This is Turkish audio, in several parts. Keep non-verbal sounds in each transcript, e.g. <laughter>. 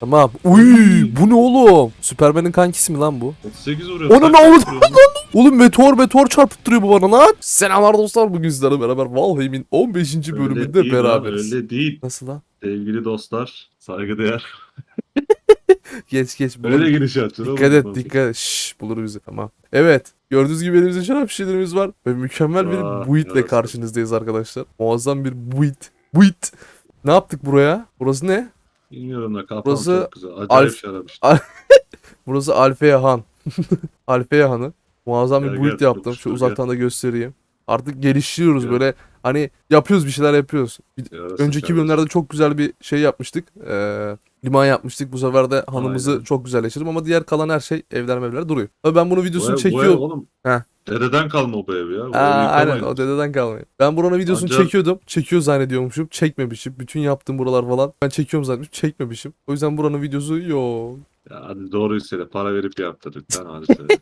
Tamam. Uy bu ne oğlum? Süpermen'in kankisi mi lan bu? 38 vuruyor. Onu tak ne oldu? vuruyor. <laughs> Oğlum meteor meteor çarpıttırıyor bu bana lan. Selamlar dostlar bugün sizlerle beraber Valheim'in 15. Öyle bölümünde lan, beraberiz. Öyle değil. Nasıl lan? Sevgili dostlar, saygıdeğer. <laughs> Geç geç. bulur. Öyle giriş açın. Dikkat et dikkat et. Şşş bulur bizi tamam. Evet. Gördüğünüz gibi elimizde şarap şişelerimiz var. Ve mükemmel bir Vay, buitle karşınızdayız arkadaşlar. Muazzam bir buit. Buit. Ne yaptık buraya? Burası ne? Bilmiyorum da kafam Burası çok güzel. Acayip Alf- şarap. <laughs> Burası Alfeya Han. <laughs> Alfeya Han'ı. Muazzam bir build yaptım. Şu uzaktan da göstereyim. Artık geliştiriyoruz Gel. böyle. Hani yapıyoruz bir şeyler yapıyoruz. Yarasın Önceki bölümlerde çok güzel bir şey yapmıştık. Ee, liman yapmıştık. Bu sefer de hanımızı Aynen. çok güzelleştirdim ama diğer kalan her şey evler mevler duruyor. Tabii ben bunu Bu videosunu bu ev çekiyorum. oğlum. Heh. Dededen kalma bu ev ya. Bu Aa, evi aynen yıkamayın. o dededen kalmıyor. Ben buranın videosunu Ancak- çekiyordum. Çekiyor zannediyormuşum. Çekmemişim. Bütün yaptığım buralar falan. Ben çekiyorum zannetmişim. Çekmemişim. O yüzden buranın videosu yok. Ya hadi doğruyu söyle. Para verip yaptırdık. Sen hadi <laughs> söyle.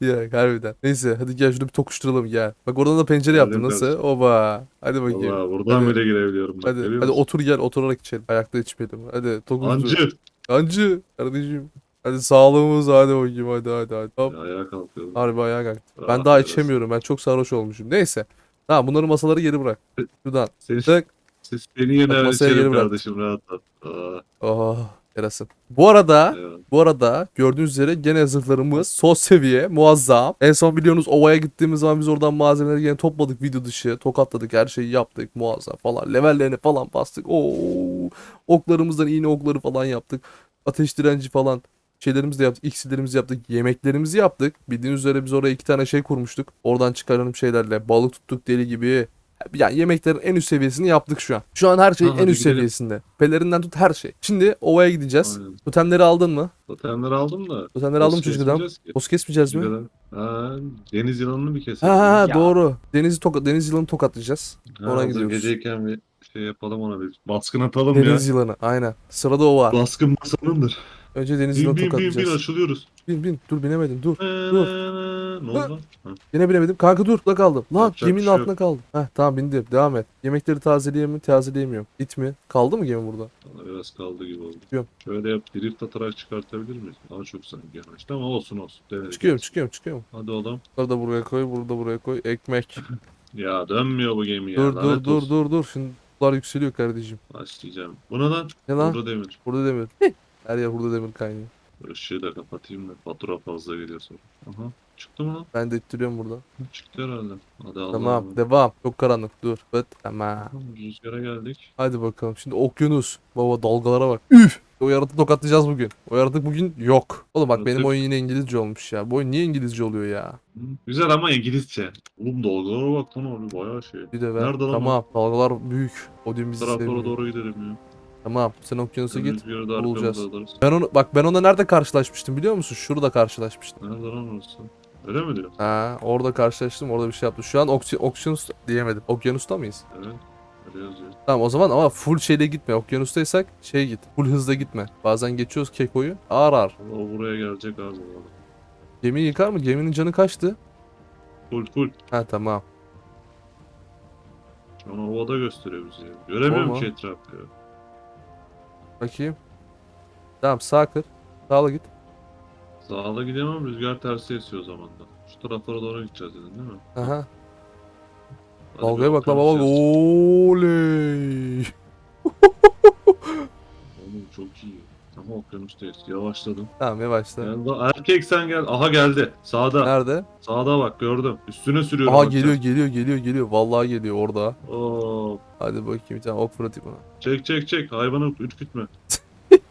Ya harbiden. Neyse hadi gel şunu bir tokuşturalım gel. Bak oradan da pencere Geldim yaptım nasıl? kardeşim. Oba. Hadi bakayım. Valla buradan Hadi. bile girebiliyorum. Bak, Hadi, görüyor hadi musun? otur gel oturarak içelim. Ayakta içmeyelim. Hadi tokuştur. Ancı. Ancı. Kardeşim. Hadi sağlığımız hadi bakayım hadi hadi hadi. Hop. Ya, Ayağa kalkıyorum. Harbi ayağa kalktı. Ben Ah, daha yarasın. içemiyorum. Ben çok sarhoş olmuşum. Neyse. Tamam bunların masaları geri bırak. Şuradan. Seni, Tık. siz beni yine Bak, masaya geri içerim bırak. kardeşim rahat ol. Aa, Oh yarasın. Bu arada eyvallah. Bu arada gördüğünüz üzere gene zırhlarımız son seviye muazzam. En son biliyorsunuz ovaya gittiğimiz zaman biz oradan malzemeleri gene topladık video dışı. Tokatladık her şeyi yaptık muazzam falan. Levellerini falan bastık. Oo, oklarımızdan iğne okları falan yaptık. Ateş direnci falan şeylerimizi de yaptık. iksirlerimizi yaptık. Yemeklerimizi yaptık. Bildiğiniz üzere biz oraya iki tane şey kurmuştuk. Oradan çıkaralım şeylerle. Balık tuttuk deli gibi. Yani yemeklerin en üst seviyesini yaptık şu an. Şu an her şey Ha, en üst gidelim. seviyesinde. Pelerinden tut her şey. Şimdi ovaya gideceğiz. Aynen. Totemleri aldın mı? Totemleri aldım da. Totemleri aldım boss çocuk adam. kesmeyeceğiz mi? Ha, deniz yılanını bir keselim. Ha, ha, doğru. Deniz toka deniz yılanı tokatlayacağız. Ha, ona gidiyoruz. Geceyken bir şey yapalım ona bir. Baskın atalım Deniz ya. yılanı aynen. Sırada o var. Baskın masanındır. Önce deniz Bin bin bin bin tokatlayacağız. açılıyoruz. Bin bin. Dur binemedim dur. Ne oldu? Ha, Yine binemedim. Kanka dur. Da kaldım. Lan Yapacak bir geminin şey altına kaldım. Heh tamam bindim. Devam et. Yemekleri tazeleyeyim mi? Tazeleyemiyorum. İt mi? Kaldı mı gemi burada? Bana biraz kaldı gibi oldu. Yok. Şöyle yap. Drift atarak çıkartabilir miyiz? Daha çok sanki yanaştı ama olsun olsun. Denedik. Çıkıyorum çıkıyorum çıkıyorum. Hadi oğlum. Bunları da buraya koy. Bunu da buraya koy. Ekmek. <laughs> Ya dönmüyor bu gemi ya. dur dur lanet dur olsun. dur dur. Şimdi sular yükseliyor kardeşim. Başlayacağım. Bu ne lan? Ne lan? Burada demir. Burada demir. <laughs> Her yer burada demir kaynıyor. Işığı da kapatayım da fatura fazla geliyor sonra. Aha. Çıktı mı lan? Ben de ittiriyorum burada. Çıktı herhalde. Hadi Allah'ım. Tamam devam. Çok karanlık dur. Bıt. Tamam. Tamam, Rüzgara geldik. Hadi bakalım. Şimdi okyanus. Baba dalgalara bak. Üf. O yaratığı tokatlayacağız bugün. O yaratık bugün yok. Oğlum bak benim Yaratık- oyun yine İngilizce olmuş ya. Bu oyun niye İngilizce oluyor ya? Hı, Güzel ama İngilizce. Oğlum dalgalara bak lan abi bayağı şey. Bir de ver. Nerede lan Tamam. Dalgalar büyük. Odin bizi Taraflara seviyor. doğru gidelim ya. Tamam. Sen okyanusa git. Bulacağız. alırız. Ben onu bak ben ona nerede karşılaşmıştım biliyor musun? Şurada karşılaşmıştım. Nerede lan orası? Öyle mi diyor? Ha, orada karşılaştım. Orada bir şey yaptım. Şu an oksy okyanus diyemedim. Okyanusta mıyız? Evet. Öyle yazıyor. Tamam o zaman ama full şeyle gitme. Okyanustaysak şey git. Full hızla gitme. Bazen geçiyoruz kekoyu. Ağır ağır. O buraya gelecek az bu arada. Gemiyi yıkar mı? Geminin canı kaçtı? Full full. Ha tamam. Şu an havada gösteriyor bizi ya. Göremiyorum Olma. ki etrafı ya. Bakayım. Tamam sağ kır. Sağla git. Sağda gidemem rüzgar tersi esiyor o zaman da. Şu taraflara doğru gideceğiz dedin değil mi? Aha. Hadi Dalgaya bir bak lan okyanus bak. yazsın. Oley. <laughs> Oğlum çok iyi. Ama okyanustayız. Yavaşladım. Tamam yavaşla. Lan, erkek sen gel. Aha geldi. Sağda. Nerede? Sağda bak gördüm. Üstüne sürüyorum. Aha bak geliyor geliyor geliyor geliyor. Vallahi geliyor orada. Oo. Hadi bakayım bir tane fırlatayım ona. Çek çek çek. Hayvanı ürkütme. <laughs>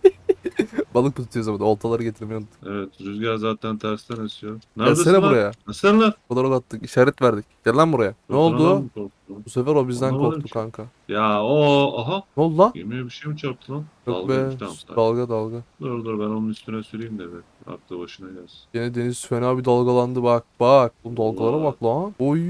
Balık mı tutuyoruz ama oltaları getirmeyi unuttuk. Evet rüzgar zaten tersten esiyor. Neredesin Gelsene lan? buraya. Sen lan. Fotoğraf attık. işaret verdik. Gel lan buraya. Ne oldu? mı korktun? Bu sefer o bizden Anlamadım korktu ki. kanka. Ya o aha. Ne oldu lan? Gemiye bir şey mi çarptı lan? Yok Dalgaymış, be. tamam. Dalga dalga. Dur dur ben onun üstüne süreyim de bir. Aklı başına gelsin. Yine deniz fena bir dalgalandı bak bak. Oğlum dalgalara Allah. bak lan. Oy.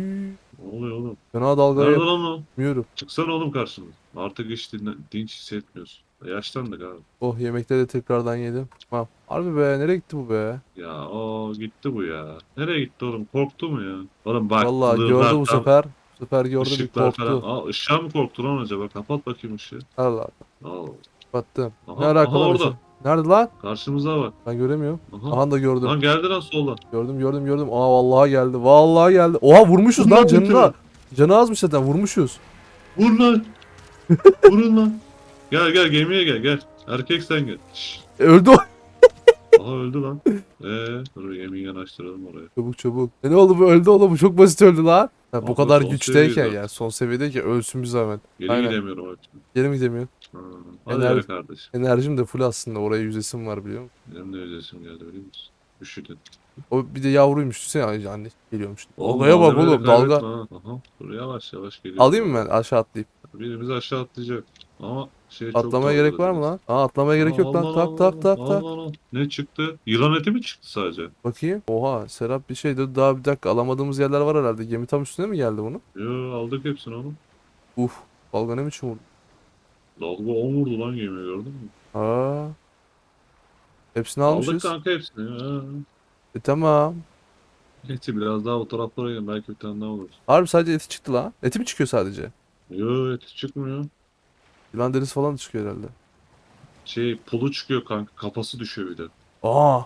Ne oluyor oğlum? Fena dalgaya Nerede lan o? yapmıyorum. Çıksana oğlum karşıma. Artık hiç dinle, dinç hissetmiyorsun. Yaşlandık abi. Oh yemekleri de tekrardan yedim. Tamam. Harbi be nereye gitti bu be? Ya o gitti bu ya. Nereye gitti oğlum? Korktu mu ya? Oğlum bak. Vallahi gördü bu tam- sefer. Bu sefer gördü bir korktu. Falan. Aa ışığa mı korktu lan acaba? Kapat bakayım ışığı. Allah Aa. kapattım. Aha, Ne alakalı aha bir orada. Nerede lan? Karşımıza bak. Ben göremiyorum. Aha. Aha da gördüm. Lan geldi lan soldan. Gördüm gördüm gördüm. Aa vallahi geldi. Vallahi geldi. Oha vurmuşuz lan canına. Canı azmış zaten vurmuşuz. Vur lan. <laughs> Vurun lan. Gel gel gemiye gel gel. Erkek sen gel. Şşş. Öldü o. Aha öldü lan. Eee dur gemiyi yanaştıralım oraya. Çabuk çabuk. E ne oldu bu öldü oğlum bu çok basit öldü lan. Ha, bu Abi kadar son güçteyken seviyede. ya son seviyedeyken ölsün bir zahmet. Geri Aynen. gidemiyorum artık. Geri mi gidemiyor? Ha. Hadi Enerji- hele kardeş. Enerjim de full aslında oraya yüzesim var biliyor musun? Benim de ödesim geldi biliyor musun? Üşüdün. O bir de yavruymuş düşünsene anne geliyormuş. Dalgaya bak malzemeleri oğlum dalga. kaybetme ha. Aha. Dur yavaş yavaş geliyor. Alayım mı ben aşağı atlayıp? Birimiz aşağı atlayacak. Ama şey çok Atlamaya dalgalı gerek var mı lan? Aa atlamaya gerek yok lan. al, Tak tak al, tak tak. al, al. Ne çıktı? Yılan eti mi çıktı sadece? Bakayım. Oha Serap bir şey dedi. Daha bir dakika alamadığımız yerler var herhalde. Gemi tam üstüne mi geldi bunu? Yo aldık hepsini oğlum. Uf. Dalga ne biçim vurdu? Dalga 10 vurdu lan gemiye gördün mü? Aa. Hepsini Aldık almışız. kanka hepsini. Ha. E tamam. Eti biraz daha o taraflara gelin belki bir tane daha olur. Harbi sadece eti çıktı lan. Eti mi çıkıyor sadece? Yo eti çıkmıyor. Yılan derisi falan çıkıyor herhalde. Şey pulu çıkıyor kanka kafası düşüyor bir de. Aa.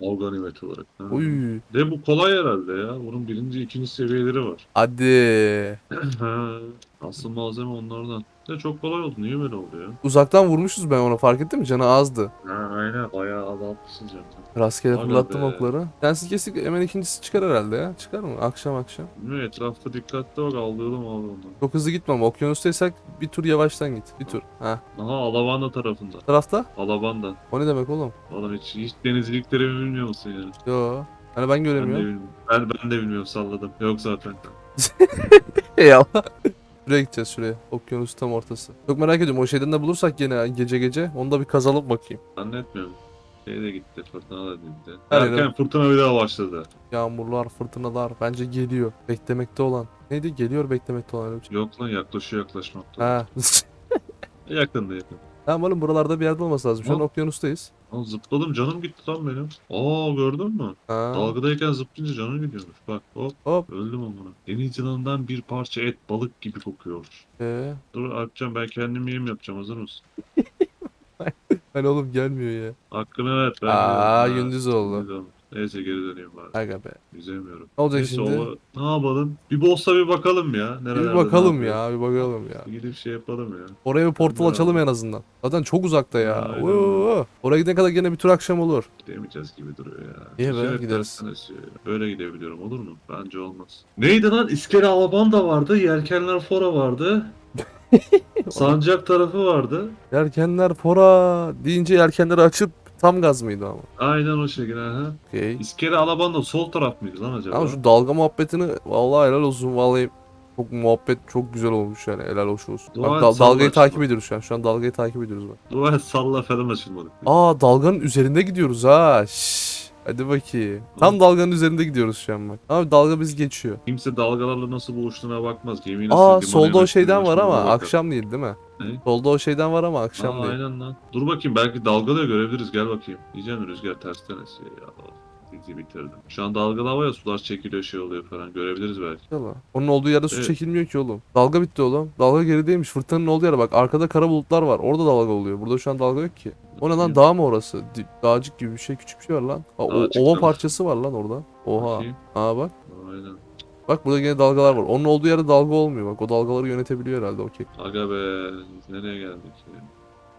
Organimet olarak. Ha. Uy. De bu kolay herhalde ya. Bunun birinci ikinci seviyeleri var. Hadi. <clears throat> Ha. Asıl malzeme onlardan. De çok kolay oldu. Niye böyle oldu ya? Uzaktan vurmuşuz ben ona fark ettin mi? Canı azdı. Ha aynen. Bayağı azaltmışsın canım. Rastgele Aga fırlattım be. okları. Sensiz kesik hemen ikincisi çıkar herhalde ya. Çıkar mı? Akşam akşam. Bilmiyorum etrafta dikkatli bak aldırdım abi ondan. Çok hızlı gitmem. Okyanustaysak bir tur yavaştan git. Bir tur. Ha. Aha Alabanda tarafında. Tarafta? Alabanda. O ne demek oğlum? Oğlum hiç, hiç denizcilikleri bilmiyor musun yani? Yo. Hani ben Ben de göremiyorum. bilmiyorum. Ben, ben de bilmiyorum salladım. Yok zaten. <laughs> Eyvallah. Şuraya gideceğiz şuraya. Okyanus tam ortası. Çok merak ediyorum. O şeyden de bulursak gene gece gece. Onu da bir kazalım bakayım. Zannetmiyorum. Şey de gitti. Fırtına da gitti. Her Erken yere- fırtına bir daha başladı. Yağmurlar, fırtınalar. Bence geliyor. Beklemekte olan. Neydi? Geliyor beklemekte olan öyle bir şey. Yok lan yaklaşıyor yaklaşmakta. Ha. <laughs> Yakında yakın. tamam oğlum buralarda bir yerde olması lazım. Şu an okyanustayız. Lan zıpladım canım gitti lan benim. Aa gördün mü? Ha. Dalgadayken zıplayınca canım gidiyormuş. Bak hop Hop. öldüm amına. Deniz yılanından bir parça et balık gibi kokuyor. Ee, Dur Alpcan ben kendim yiyeyim yapacağım hazır mısın? <laughs> hani oğlum gelmiyor ya. Hakkını ver. Ben Aa gündüz oldu. gündüz oldu. Neyse geri döneyim bari. Aga be. Yüzemiyorum. Ne olacak Neyse şimdi? o ne yapalım? Bir bossa bir bakalım ya. Nerelerde Bir bakalım ya, bir bakalım ya. Gidip şey yapalım ya. Oraya bir portal Aynen. açalım en azından. Zaten çok uzakta ya. Aynen. Oo. Oraya gidene kadar gene bir tur akşam olur. Gidemeyeceğiz gibi duruyor ya. İyi be, Şöyle gideriz. tersten esiyor ya. Böyle gidebiliyorum olur mu? Bence olmaz. Neydi lan? İskele Alabanda vardı. Yelkenler Fora vardı. <laughs> Sancak tarafı vardı. Yelkenler fora deyince yelkenleri açıp tam gaz mıydı ama? Aynen o şekilde. Ha. Okey. İskele Alabanda sol taraf mıydı lan acaba? Ama şu dalga muhabbetini vallahi helal olsun vallahi çok muhabbet çok güzel olmuş yani helal hoş olsun. Dua Bak dal- dalgayı açma. takip ediyoruz şu an. Şu an dalgayı takip ediyoruz bak. Dua et salla falan açılmadık. Aa dalganın üzerinde gidiyoruz ha. Şşş. Hadi bakayım. Tam dalganın üzerinde gidiyoruz şu an bak. Abi dalga biz geçiyor. Kimse dalgalarla nasıl buluştuğuna bakmaz. Nasıl Aa solda o şeyden var ama bakar. akşam değil değil mi? Ne? Solda o şeyden var ama akşam Aa, değil. aynen lan. Dur bakayım belki dalgalı görebiliriz. Gel bakayım. Diyeceğim rüzgar tersten esiyor ya. Dizi bitirdim. Şu an dalgalı hava ya sular çekiliyor şey oluyor falan. Görebiliriz belki. Yala. Onun olduğu yerde su Evet. çekilmiyor ki oğlum. Dalga bitti oğlum. Dalga gerideymiş. Fırtınanın olduğu yere bak. Arkada kara bulutlar var. Orada dalga oluyor. Burada şu an dalga yok ki. O ne lan dağ mı orası? Di- Dağcık gibi bir şey küçük bir şey var lan. Aa, o- Dağcık ova parçası var lan orada. Oha. Bakayım. Aa bak. Aynen. Bak burada yine dalgalar var. Onun olduğu yerde dalga olmuyor. Bak o dalgaları yönetebiliyor herhalde okey. Aga be. Nereye geldik ya?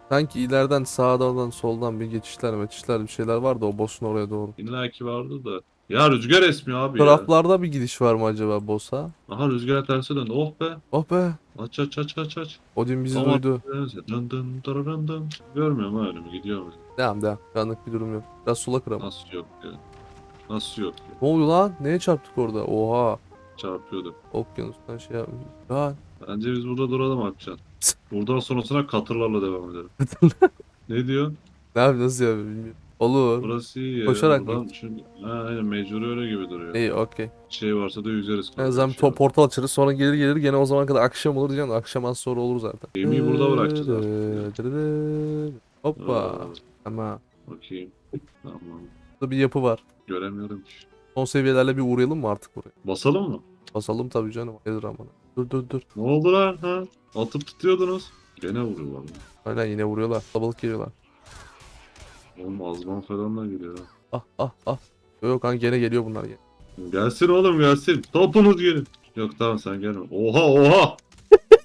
Sanki ileriden sağdan soldan bir geçişler geçişler bir şeyler var da o boss'un oraya doğru. İlla ki vardı da. Ya rüzgar esmiyor abi Bu ya. Taraflarda bir gidiş var mı acaba boss'a? Aha rüzgar terse döndü. Oh be. Oh be. Aç aç aç aç aç. Odin bizi Tamam. duydu. Dın dın dın dın. Görmüyorum ha önümü gidiyor mu? Devam devam. Anlık bir durum yok. Biraz sola kıram. Nasıl yok ya? Nasıl yok ya? Ne oluyor lan? Neye çarptık orada? Oha. Çarpıyorduk. Okyanustan şey yapmış. Lan. Bence biz burada duralım Akçan. Buradan sonrasına katırlarla devam edelim. <laughs> ne diyorsun? Ne yapayım nasıl ya bilmiyorum. Olur. Burası iyi ya. Koşarak Buradan mı? Çünkü, ha, aynen mecburi öyle gibi duruyor. İyi okey. Şey varsa da yüzeriz. En azından top portal açarız sonra gelir gelir gene o zaman kadar akşam olur diyeceğim de akşam az sonra olur zaten. Gemiyi burada bırakacağız artık. Hoppa. Aa, Ama bakayım. Tamam. burada bir yapı var. Göremiyorum ki. Son seviyelerle bir uğrayalım mı artık buraya? Basalım mı? Basalım tabii canım. Gelir amına. Dur dur dur. Ne oldu lan ha? Atıp tutuyordunuz. Gene vuruyorlar. Aynen yine vuruyorlar. Kalabalık geliyorlar. Oğlum azman falan da geliyor ha. Ah ah ah. Yok kan gene geliyor bunlar gene. Gelsin oğlum gelsin. Topunuz gelin. Yok tamam sen gelme. Oha oha.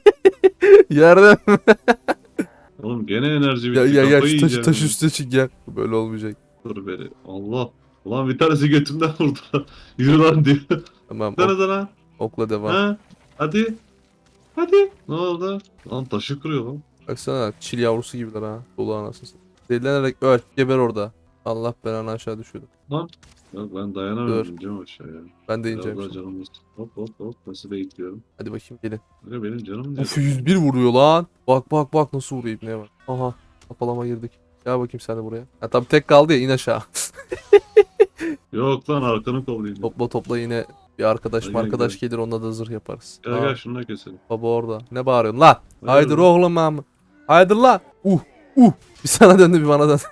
<laughs> Yerde. Oğlum gene enerji bitti. gel gel gel Kafayı şu taş, yiyeceğim taş ya. üstüne çık gel. Böyle olmayacak. Dur beni. Allah. Ulan bir tanesi götümden <laughs> vurdu. Yürü lan diyor. Tamam Sana sana. okla devam. Ha? Hadi. Hadi. Ne oldu? Lan taşı kırıyor lan. Baksana çil yavrusu gibiler ha. Dolu anasını. satayım. Delilenerek öl. Geber orada. Allah belanı aşağı düşürdü. Yok ben dayanamıyorum ineceğim aşağıya. Ben de Biraz ineceğim daha şimdi. canım? Hop hop hop. Nasıl bekliyorum. Hadi bakayım gelin. Aga benim canım ne? Of 101 vuruyor lan. Bak bak bak nasıl vuruyor ne bak. Aha. Kapalama girdik. Gel bakayım sen de buraya. Ha tabii tek kaldı ya in aşağı. <laughs> Yok lan arkanı kollayayım. topla topla yine bir arkadaş Gel, gel, arkadaş gelir onunla da zırh yaparız. Gel Aa, gel şunu da keselim. Baba orada. Ne bağırıyorsun lan? Haydi oğlum ama. Haydi lan. Uh uh. Bir sana döndü bir bana döndü.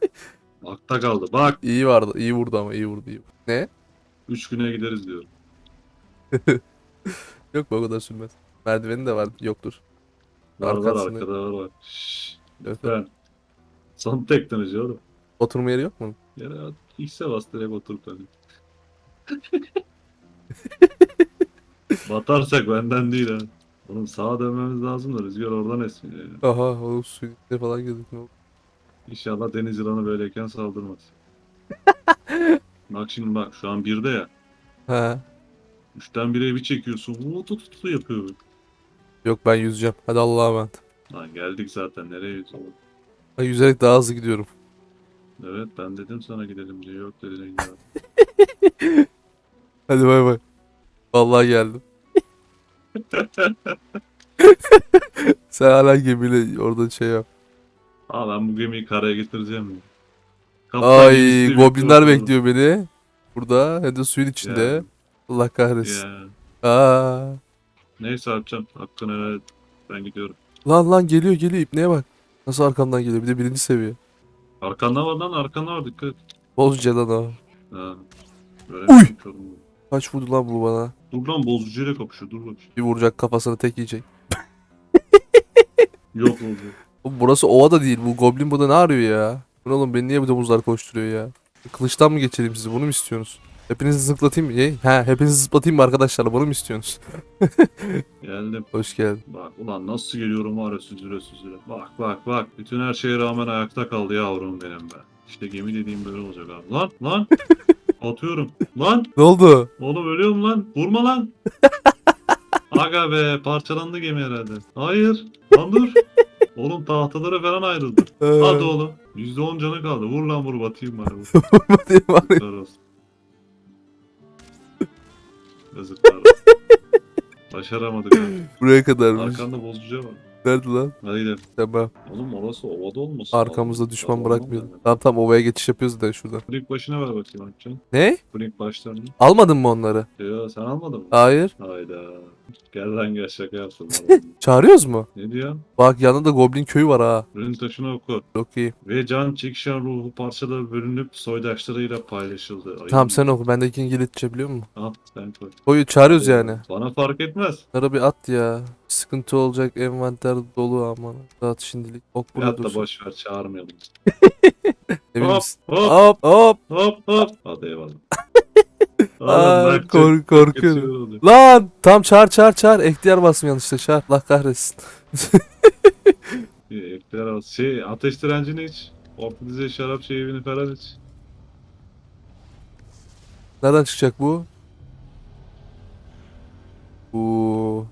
<laughs> Akta kaldı. Bak. İyi vardı. iyi vurdu ama iyi vurdu iyi. vurdu. Ne? Üç güne gideriz diyor. <laughs> Yok be o kadar sürmez. Merdiveni de var. Yoktur. Var var arkada var var. Şşş. Evet. Lütfen. Son teknoloji oğlum. Oturma yeri yok mu? Yere. X'e bas direkt otur hani. <laughs> Batarsak benden değil ha. Oğlum sağa dönmemiz lazım da rüzgar oradan esmiyor yani. Aha o suyun içine falan girdik. Ne oldu? İnşallah deniz yılanı böyleyken saldırmaz. <laughs> bak şimdi bak şu an birde ya. He. Üçten bire bir çekiyorsun. Vutu tutu yapıyor. böyle. Yok ben yüzeceğim. Hadi Allah'a emanet. Lan geldik zaten nereye yüzüyor? Ben yüzerek daha hızlı gidiyorum. Evet ben dedim sana gidelim diye yok dedin ya. Hadi bay bay. Vallahi geldim. <laughs> Sen hala gemiyle orada şey yap. Aa ben bu gemiyi karaya getireceğim ya. Kaptan Ay gemisi goblinler bekliyor. bekliyor beni. Burada hem de suyun içinde. Ya. Allah kahretsin. Ya. Aa. Neyse Alpcan hakkını helal et. Ben gidiyorum. Lan lan geliyor geliyor ipneye bak. Nasıl arkamdan geliyor bir de birinci seviye. Arkanda var lan arkanda var dikkat. Bozca lan o. Ha. Böyle Uy! Kaç vurdu lan bu bana. Dur lan bozucuyla kapışıyor dur bak. Bir vuracak kafasını tek yiyecek. <laughs> Yok oldu. Oğlum burası ova da değil. Bu goblin burada ne arıyor ya? Bu ne oğlum beni niye bu domuzlar koşturuyor ya? Kılıçtan mı geçireyim sizi? Bunu mu istiyorsunuz? Hepinizi zıplatayım mı? He, hepinizi zıplatayım mı arkadaşlar? Bunu mu istiyorsunuz? <laughs> Geldim. Hoş geldin. Bak ulan nasıl geliyorum var ya süzüle süzüle. Bak bak bak. Bütün her şeye rağmen ayakta kaldı yavrum benim be. İşte gemi dediğim böyle olacak abi. Lan lan. <laughs> Atıyorum. Lan. Ne oldu? Oğlum ölüyorum lan. Vurma lan. <laughs> Aga be parçalandı gemi herhalde. Hayır. Lan dur. Oğlum tahtalara falan ayrıldı. Hadi oğlum. %10 canı kaldı. Vur lan vur batayım bari. Vur. Yazıklar olsun. Yazıklar. <laughs> Başaramadık abi. Buraya kadarmış. Arkanda bozucuya var. Nerede lan? Hadi gidelim. Tamam. Oğlum orası ovada olmasın. Arkamızda düşman bırakmayalım. Tamam tamam ovaya geçiş yapıyoruz da şuradan. Blink başına ver bakayım Akçan. Ne? Blink başlarını. Almadın mı onları? Sen almadın mı? Hayır. Hayda. Gel lan gel şaka yaptım. <laughs> Çağırıyoruz mu? ne diyor? Bak yanında goblin köyü var ha. Ürün taşını oku. Çok iyi. Ve can çekişen ruhu parçalara bölünüp soydaşlarıyla paylaşıldı. Ay, Tamam sen oku. Bendeki İngilizce biliyor musun? Al sen koy. Koyu çağırıyoruz yani. Bana fark etmez. Bunlara bir at ya. Sıkıntı olacak envanter dolu aman. Dağıt şimdilik. Ok burada Hatta dursun. boş ver çağırmayalım. <laughs> Emin Hop misin? hop Hop hop. hop hop. Hadi eyvallah. Aa, Oğlum kork- korkuyorum. Lan tam çağır çağır çağır. Ehtiyar basım yanlışlıkla çağır. Allah kahretsin. Ekler. Şey ateş direncini iç. Orta dize şarap şeyini falan iç. Nereden çıkacak bu? Bu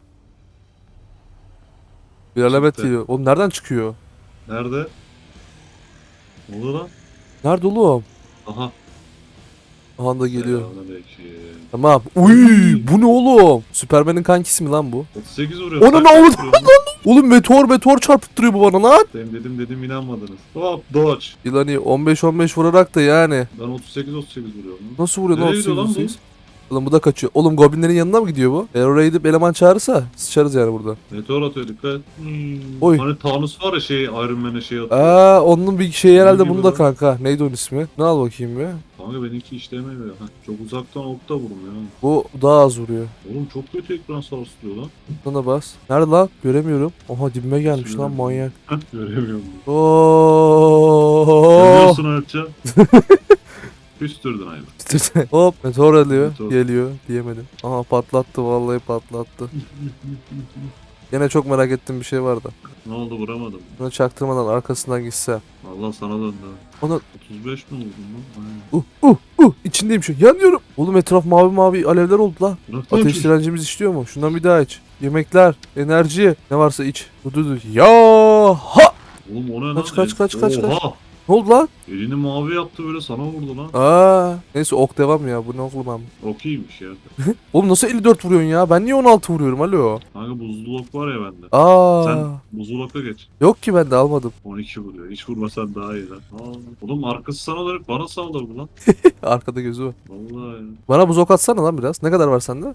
bir alamet Çıktı. geliyor. Oğlum nereden çıkıyor? Nerede? Ne oldu lan? Nerede oğlum? Aha. Aha da geliyor. Selamünaleyküm. Tamam. Uy, bu ne oğlum? Süpermen'in kankisi mi lan bu? 38 vuruyor. Sen ne oldu? Oğlum meteor meteor çarpıttırıyor bu bana lan. Dedim dedim dedim inanmadınız. Hop dodge. Yılanı 15 15 vurarak da yani. Ben 38 38 vuruyorum. Nasıl vuruyor lan Nereye gidiyor lan bu? 38? Oğlum bu da kaçıyor. Oğlum goblinlerin yanına mı gidiyor bu? Eğer oraya gidip eleman çağırırsa sıçarız yani burada. Meteor atıyor dikkat. Hmm. Oy. Hani Thanos var ya şey Iron Man'e şey atıyor. Aa onun bir şey herhalde gibi bunu da lan. kanka. Neydi onun ismi? Ne al bakayım bir. Kanka benimki işlemiyor. Heh, çok uzaktan okta vurmuyor. ha. Bu daha az vuruyor. Oğlum çok kötü ekran sarsılıyor lan. Sana bas. Nerede lan? Göremiyorum. Oha dibime gelmiş lan manyak. <laughs> Göremiyorum. Oo. Görüyorsun Erçan. <laughs> Küstürdün hayvan. Hop meteor alıyor. Meteor. Geliyor diyemedim. Aha patlattı vallahi patlattı. <laughs> Yine çok merak ettiğim bir şey vardı. ne oldu vuramadım. Bunu çaktırmadan arkasından gitse. Allah sana döndü. Ona 35 mi oldun lan? Aynen. uh uh uh içindeyim şu. Yanıyorum. Oğlum etraf mavi mavi alevler oldu la. Bırak lan Ateş çocuğu. direncimiz işliyor mu? Şundan bir daha iç. Yemekler, enerji, ne varsa iç. Dur dur dur. Ya ha! Oğlum o ne lan? Kaç, kaç, kaç, kaç, kaç. Oha! Ne oldu lan? Elini mavi yaptı böyle sana vurdu lan. Aa, neyse ok devam ya. Bu ne oğlum abi? Çok iyiymiş ya. <laughs> Oğlum nasıl 54 vuruyorsun ya? Ben niye 16 vuruyorum? Alo. Kanka buzdolap var ya bende. Aa. Sen buzdolapta geç. Yok ki ben de almadım. 12 vuruyor. Hiç vurmasan daha iyi lan. Aa, oğlum arkası sana dönüp bana saldırdı lan. <laughs> Arkada gözü var. Vallahi ya. Bana buz ok atsana lan biraz. Ne kadar var sende?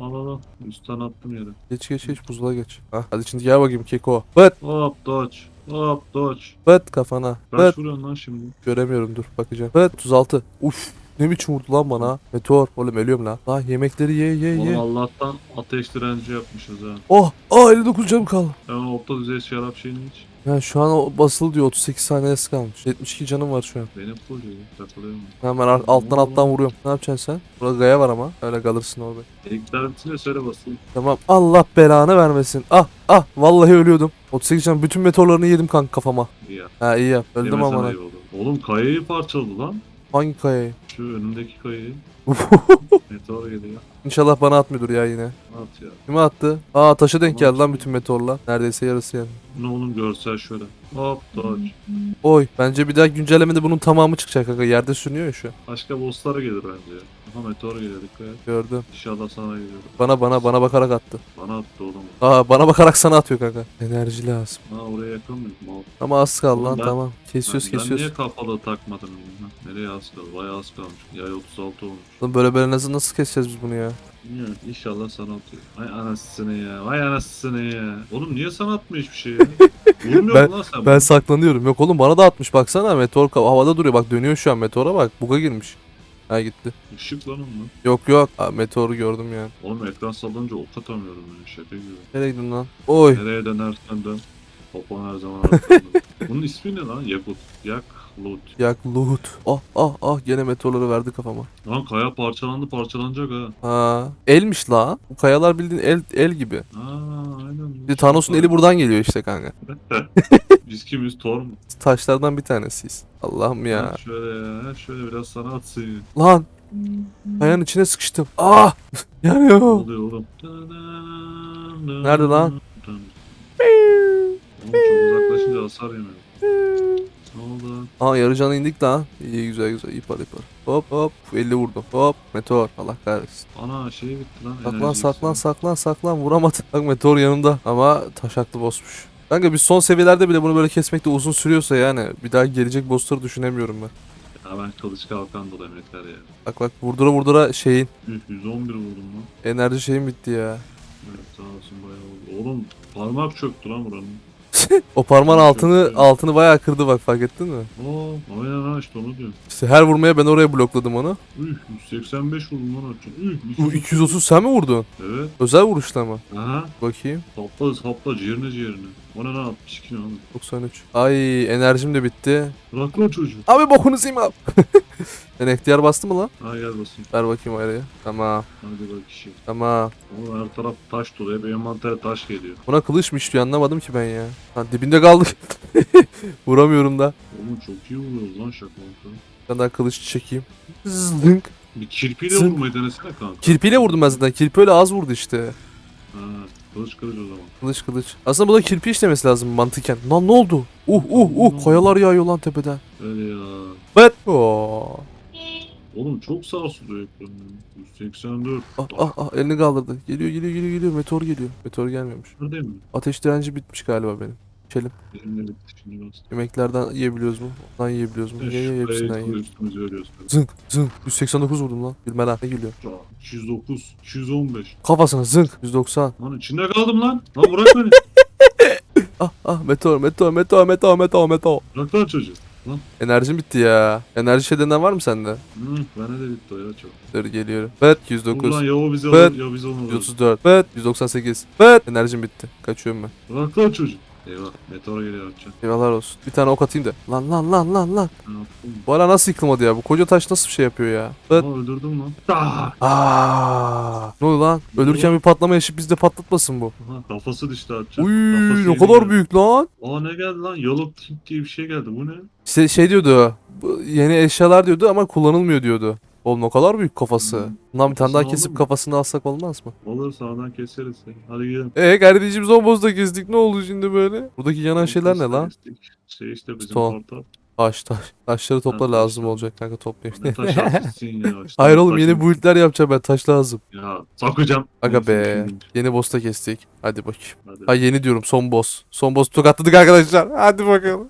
Al al al. Üstten attım yere. Geç geç geç buzluğa geç. Hah, hadi şimdi gel bakayım keko. Bıt Hop dodge. Hop dodge. bıt kafana. Kaç vuruyorsun lan şimdi? Göremiyorum dur bakacağım. Bıt 36. Uf. Ne biçim vurdu lan bana? Meteor. Oğlum ölüyorum lan. Lan yemekleri ye ye Oğlum ye. Allah'tan ateş direnci yapmışız ha. Oh. Aa 59 canım kaldı. Hemen orta düzey şarap şeyini iç. Ya şu an o basılı diyor 38 saniyesi kalmış. 72 canım var şu an. Benim full ya. Takılıyorum. Hemen ar- alttan alttan vuruyorum. Ne yapacaksın sen? Burada gaya var ama. Öyle kalırsın orada. İnternetine söyle basayım. Tamam. Allah belanı vermesin. Ah ah. Vallahi ölüyordum. 38 can. Bütün meteorlarını yedim kanka kafama. İyi ya. Ha iyi yap. Öldüm Yemesen ama. oldu. Oğlum kayayı parçaladı lan. Hangi kayayı? Şu önümdeki kayayı. <laughs> Meteor geliyor. İnşallah bana atmıyordur ya yine. At ya. Kime attı? Aa taşa denk geldi lan bütün meteorlar. Neredeyse yarısı yani. Ne oğlum görsel şöyle. Hop dodge. Oy. Bence bir daha güncellemede bunun tamamı çıkacak kanka. Yerde sürünüyor ya şu an. Başka bosslara gelir bence. Aha meteor geliyor dikkat et. Gördüm. İnşallah sana geliyor. Bana bana bana bakarak attı. Bana attı oğlum. Aa bana bakarak sana atıyor kanka. Enerji lazım. Ha oraya yakın mıyım? Mal. Ama az kaldı Oğlum lan ben- tamam. Kesiyoruz Ben, ben kesiyoruz. niye kapalı takmadım ya? Ha, Nereye az kaldı? Bayağı az kalmış. Yay 36 olmuş. Lan böyle böyle nasıl nasıl keseceğiz biz bunu ya? Bilmiyorum. İnşallah sana atıyor. Vay anasını ya. Vay anasını ya. Oğlum niye sana atmıyor hiçbir şey ya? <laughs> Vurmuyor Ben- mu lan sen? Ben saklanıyorum. Yok oğlum bana da atmış baksana. Meteor ka- havada duruyor. Bak dönüyor şu an meteora bak. Buga girmiş. Ha gitti. Işık lan onun. Yok yok. Ha, meteoru gördüm yani. Oğlum ekran sallanınca ok atamıyorum ben. Şaka gibi. Nereye gittin lan? Oy. Nereye dönersen dön. Topan her zaman arkanda. <laughs> Bunun ismi ne lan? Yakut. Yaklut. Yak loot. Ah ah ah gene meteorları verdi kafama. Lan kaya parçalandı parçalanacak ha. Ha. Elmiş la. Bu kayalar bildiğin el el gibi. Aa aynen. Bir de Thanos'un eli buradan geliyor işte kanka. <laughs> Biz kimiz Thor mu? Taşlardan bir tanesiyiz. Allah'ım ya. Ha, şöyle ya. Şöyle biraz sana atsın. Lan. Kayanın içine sıkıştım. Ah. <laughs> Yanıyor. Ne oluyor oğlum? Nerede lan? Oğlum çok uzaklaşınca hasar yemiyor. Ne oldu? Aa yarı canı indik daha. İyi güzel güzel. İpar ipar. Hop hop. 50 vurdum. Hop. Meteor. Allah kahretsin. Ana şey bitti lan. Saklan enerji saklan iksiri. saklan saklan. Vuramadı. Bak meteor yanında. Ama taşaklı bossmuş. Kanka biz son seviyelerde bile bunu böyle kesmekte uzun sürüyorsa yani bir daha gelecek bossları düşünemiyorum ben. Ya ben kılıç kalkan dolayım yeter ya. Bak bak vurdura vurdura şeyin Üf 111 vurdum lan. enerji şeyin bitti ya. Evet sağ olsun bayağı oldu. Oğlum parmak çöktü lan buranın. <laughs> O parmağın altını altını bayağı kırdı bak fark ettin mi? Oo aynen ha işte onu diyorum. İşte her vurmaya ben oraya blokladım onu. Üf 185 vurdum lan Orçun. Üf Bu 230 sen mi vurdun? Evet. Özel vuruşla mı? Aha. Bakayım. Hopla hopla ciğerine ciğerine. O ne lan 62 ne oğlum. 93. Ay enerjim de bitti. Bırak lan çocuğu. Abi bokunuzu yiyeyim abi. <laughs> Sen ihtiyar bastı mı lan? Ha gel basayım. Ver bakayım araya. Tamam. Hadi bak işi. Tamam. Oğlum her taraf taş dolu. Hep envantere taş geliyor. Buna kılıç mı işliyor anlamadım ki ben ya. Ha dibinde kaldık. <laughs> Vuramıyorum da. Oğlum çok iyi vuruyoruz lan şaka maka. Ben daha kılıç çekeyim. Zınk. Bir kirpiyle Zın. vurmayı denesene kanka. Kirpiyle vurdum ben zaten. Kirpi öyle az vurdu işte. Ha, kılıç kılıç o zaman. Kılıç kılıç. Aslında bu da kirpi işlemesi lazım mantıken. Lan ne oldu? Uh uh uh kayalar yağıyor lan tepeden. Öyle ya. Bet. Oo. Oğlum çok sarsılıyor ekranı. 184. Ah ah ah elini kaldırdı. Geliyor geliyor geliyor geliyor. Meteor geliyor. Meteor gelmiyormuş. Nerede mi? Ateş direnci bitmiş galiba benim. İçelim. Benim de bitti şimdi bastım. Yemeklerden yiyebiliyoruz mu? Ondan yiyebiliyoruz mu? Ye ye ye, hepsinden ölüyoruz. Zınk zınk. 189 vurdum lan. Gülme lan. Ne gülüyor? 209. 215. Kafasına zınk. 190. Lan içinde kaldım lan. Lan bırak beni. <laughs> Ah ah meteor meteor meteor meteor meteor meteor. Bırak lan çocuğu. Lan. Enerjim bitti ya. Enerji şeylerinden var mı sende? Hı, bende de bitti o ya çok. Dur geliyorum. Dur 109. lan ya o bizi Evet. alır ya biz onu alırız. 134. Evet 198. Evet enerjim bitti. Kaçıyorum ben. Bırak lan çocuk. Eyvah meteora geliyor atacağım. Eyvallah olsun. Bir tane ok atayım da. Lan lan lan lan lan. Ne ara nasıl yıkılmadı ya? Bu koca taş nasıl bir şey yapıyor ya? Evet. Aa, öldürdüm lan. Ah! Aa, ne oldu lan? Ölürken bir patlama yaşayıp bizde patlatmasın bu. Aha, kafası düştü atacağım. Uy Kafası ne kadar büyük lan. Aa ne geldi lan? Yellow King diye bir şey geldi. Bu ne? İşte şey diyordu. bu Yeni eşyalar diyordu ama kullanılmıyor diyordu. Oğlum ne kadar büyük kafası. Hı. Bundan bir tane daha kesip kafasını alsak olmaz mı? Olur sağdan keseriz. Hadi gidelim. Eee kardeşim son bozda kestik ne oldu şimdi böyle? Buradaki yanan şeyler ne lan? Şey işte bizim Son. portal. Taş taş. Taşları topla Ha, lazım taş. olacak kanka toplayayım. Ne taş <laughs> ya. işte. Hayır oğlum yeni build'ler yapacağım ben taş lazım. Ya sakacağım. Aga be. Yeni boss'ta kestik. Hadi bakayım. Hadi. Ha yeni diyorum son boss. Son boss tokatladık arkadaşlar. Hadi bakalım.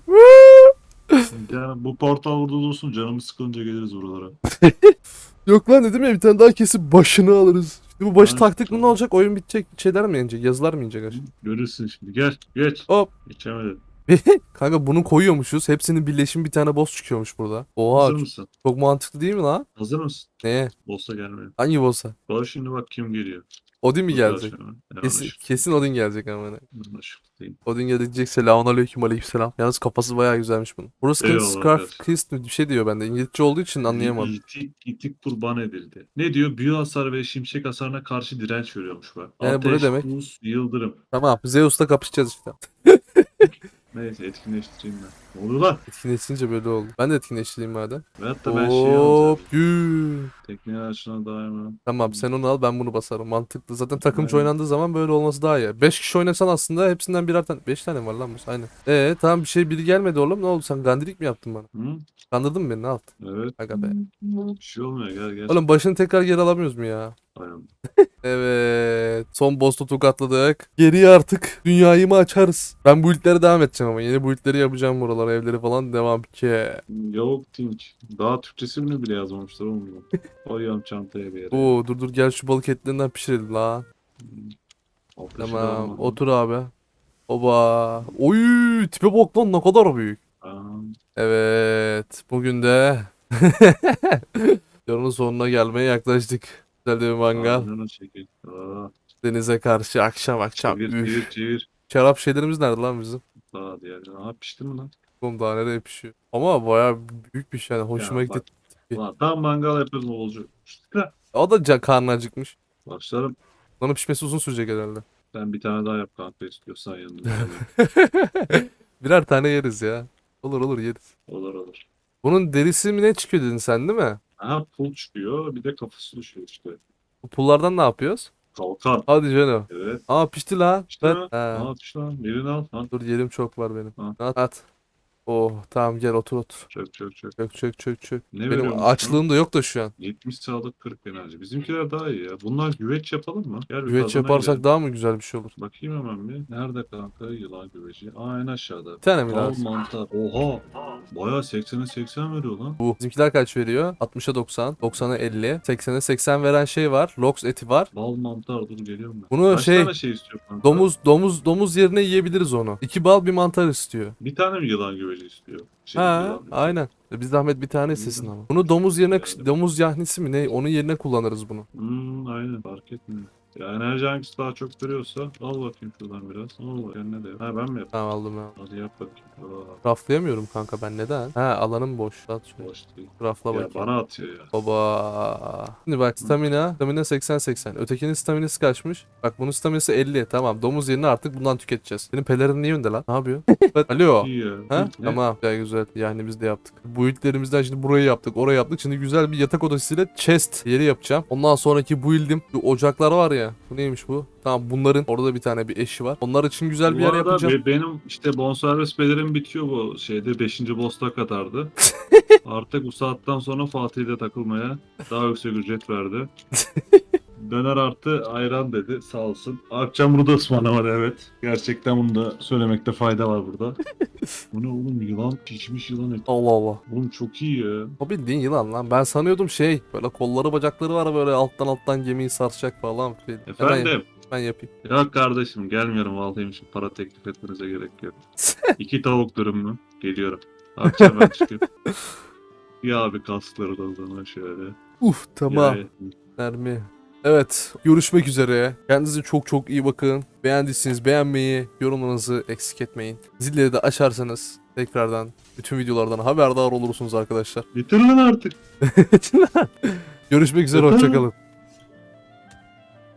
Yani bu portal burada dursun canımız sıkılınca geliriz buralara. <laughs> Yok lan dedim ya bir tane daha kesip başını alırız. Şimdi bu başı Ay, taktık mı ne olacak? Oyun bitecek. Şeyler mi inecek? Yazılar mı aşağı? Görürsün şimdi. Gel geç. Hop. Geçemedin. <laughs> Kanka bunu koyuyormuşuz. Hepsinin birleşim bir tane boss çıkıyormuş burada. Oha Hazır mısın? çok mantıklı değil mi lan? Hazır mısın? Neye? Boss'a gelmeye. Hangi boss'a? Bak şimdi bak kim geliyor. Odin mi gelecek? Kesin, kesin Odin gelecek ama. Odin gelecek. Selamun aleyküm aleykümselam. Yalnız kafası bayağı güzelmiş bunun. Burası Eyvallah Scarf kardeşim. Christ mi bir şey diyor bende. İngilizce olduğu için anlayamadım. İtik, itik kurban edildi. Ne diyor? Büyü hasar ve şimşek hasarına karşı direnç veriyormuş bak. Yani bu ne Ateş, demek? buz, yıldırım. Tamam Zeus'la kapışacağız işte. Neyse etkinleştireyim ben. Ne oluyor lan? Etkinleşince böyle oldu. Ben de etkinleştireyim madem. Veyahut da ben şey alacağım. Hop yü. Tekniğe açına daima. Tamam sen onu al ben bunu basarım. Mantıklı. Zaten takımcı Aynen. oynandığı zaman böyle olması daha iyi. 5 kişi oynasan aslında hepsinden birer tane. 5 tane var lan bu. Aynen. Ee tamam bir şey biri gelmedi oğlum. Ne oldu sen gandirik mi yaptın bana? Hı? Kandırdın mı beni ne yaptın? Evet. Aga be. Bir şey olmuyor gel gel. Oğlum başını tekrar geri alamıyoruz mu ya? Aynen. <laughs> Evet. Son boss'u tokatladık. Geriye artık dünyayı mı açarız? Ben bu ilklere devam edeceğim ama. Yeni bu ilkleri yapacağım buralara. Evleri falan devam ki. Yok Tink. Daha Türkçesini bile yazmamışlar oğlum. <laughs> Koyuyorum çantaya bir yere. Oo dur dur gel şu balık etlerinden pişirelim la. Ateşi Tamam otur abi. Oba. Oy tipe bak lan ne kadar büyük. Evet bugün de <laughs> Yarının sonuna gelmeye yaklaştık. Güzel bir mangal. Aa, Denize karşı akşam akşam. çevir Üf. çevir çevir. Şarap şeylerimiz nerede lan bizim? Daha diğer. Aa pişti mi lan? Oğlum daha nereye pişiyor? Ama bayağı büyük bir şey yani hoşuma Ya gitti. bak, Ulan tam mangal yapıyoruz olacak. İşte. O da ca- karnı acıkmış. Başlarım. Onun pişmesi uzun sürecek herhalde. Sen bir tane daha yap kanka istiyorsan yanında. <laughs> Birer tane yeriz ya. Olur olur yeriz. olur olur. Bunun derisi mi ne çıkıyor dedin sen değil mi? Aha pul çıkıyor bir de kafası düşüyor işte. Bu pullardan ne yapıyoruz? Kalkan. Hadi canım. Evet. Aa pişti la. İşte Ben-? He. Ne yapış lan? Birini al. Lan. Dur yerim çok var benim. Ha. At. At. Oh tamam gel otur otur. Çök çök çök. Çök çök çök çök. Ne Benim açlığım da yok da şu an. lan? 70 sağlık 40 enerji. Bizimkiler daha iyi ya. Bunlar güveç yapalım mı? Gel bir Güveç yaparsak girelim. daha mı güzel bir şey olur? Bakayım hemen bir. Nerede kanka yılan güveci? Aa en aşağıda. Bir tane mi lazım? mantar. Oha. Bayağı 80'e 80 veriyor lan. Bu. Bizimkiler kaç veriyor? 60'a 90, 90'a 50, 80'e 80 veren şey var. Lox eti var. Bal mantar dur geliyorum ben. Bunu Kaç şey- tane şey istiyor kanka? Domuz domuz domuz yerine yiyebiliriz onu. İki bal bir mantar istiyor. Bir tane mi yılan güveci istiyor? Şey, Ha, aynen. E Biz zahmet bir tane istesin ama. Bunu domuz yerine domuz yahnisi mi ne? Onun yerine kullanırız bunu. Hmm, aynen fark etmiyor. Ya enerji hangisi daha çok veriyorsa al bakayım şuradan biraz. Al bakayım ne de. Ha ben mi yapayım? Tamam aldım ya. Hadi yap bakayım. Aa, Raflayamıyorum kanka ben neden? Ha alanım boş. At şunu. boş değil. Rafla Ya bakayım. bana atıyor ya. Baba. Şimdi bak stamina. Stamina 80-80. Ötekinin staminası kaçmış? Bak bunun staminası 50. Tamam domuz yerine artık bundan tüketeceğiz. Senin pelerin niye önde lan? Ne yapıyor? <laughs> Alo. İyi ya. Ha? Ne? Tamam. Güzel güzel. Yani biz de yaptık. Bu ilklerimizden şimdi burayı yaptık. Orayı yaptık. Şimdi güzel bir yatak odasıyla chest yeri yapacağım. Ondan sonraki build'im. Bu ocaklar var ya. Bu neymiş bu? Tamam bunların orada da bir tane bir eşi var. Onlar için güzel bir Bu yer arada yapacağım. be- benim işte bonservis pelerim bitiyor bu şeyde 5. boss'ta kadardı. <laughs> Artık bu saatten sonra Fatih'de takılmaya daha yüksek ücret verdi. <laughs> Döner artı ayran dedi sağ olsun. Akşam burada ısmarlamadı evet. Gerçekten bunu da söylemekte fayda var burada. <laughs> bu ne oğlum yılan pişmiş yılan eti. Allah Allah. Oğlum çok iyi ya. O bildiğin yılan lan. Ben sanıyordum şey. Böyle kolları bacakları var böyle alttan alttan gemiyi sarsacak falan. Hemen, Efendim. ben yapayım. Yok kardeşim gelmiyorum vallahi şimdi para teklif etmenize gerek yok. <laughs> İki tavuk dürüm? Geliyorum. Akşam ben çıkıp. Ya <laughs> abi kasları da o zaman şöyle. Uf tamam. Ya, Nermi. Evet görüşmek üzere. Kendinize çok çok iyi bakın. Beğendiyseniz beğenmeyi, yorumlarınızı eksik etmeyin. Zilleri de açarsanız tekrardan bütün videolardan haberdar olursunuz arkadaşlar. bitir lan artık. <laughs> görüşmek üzere hoşçakalın.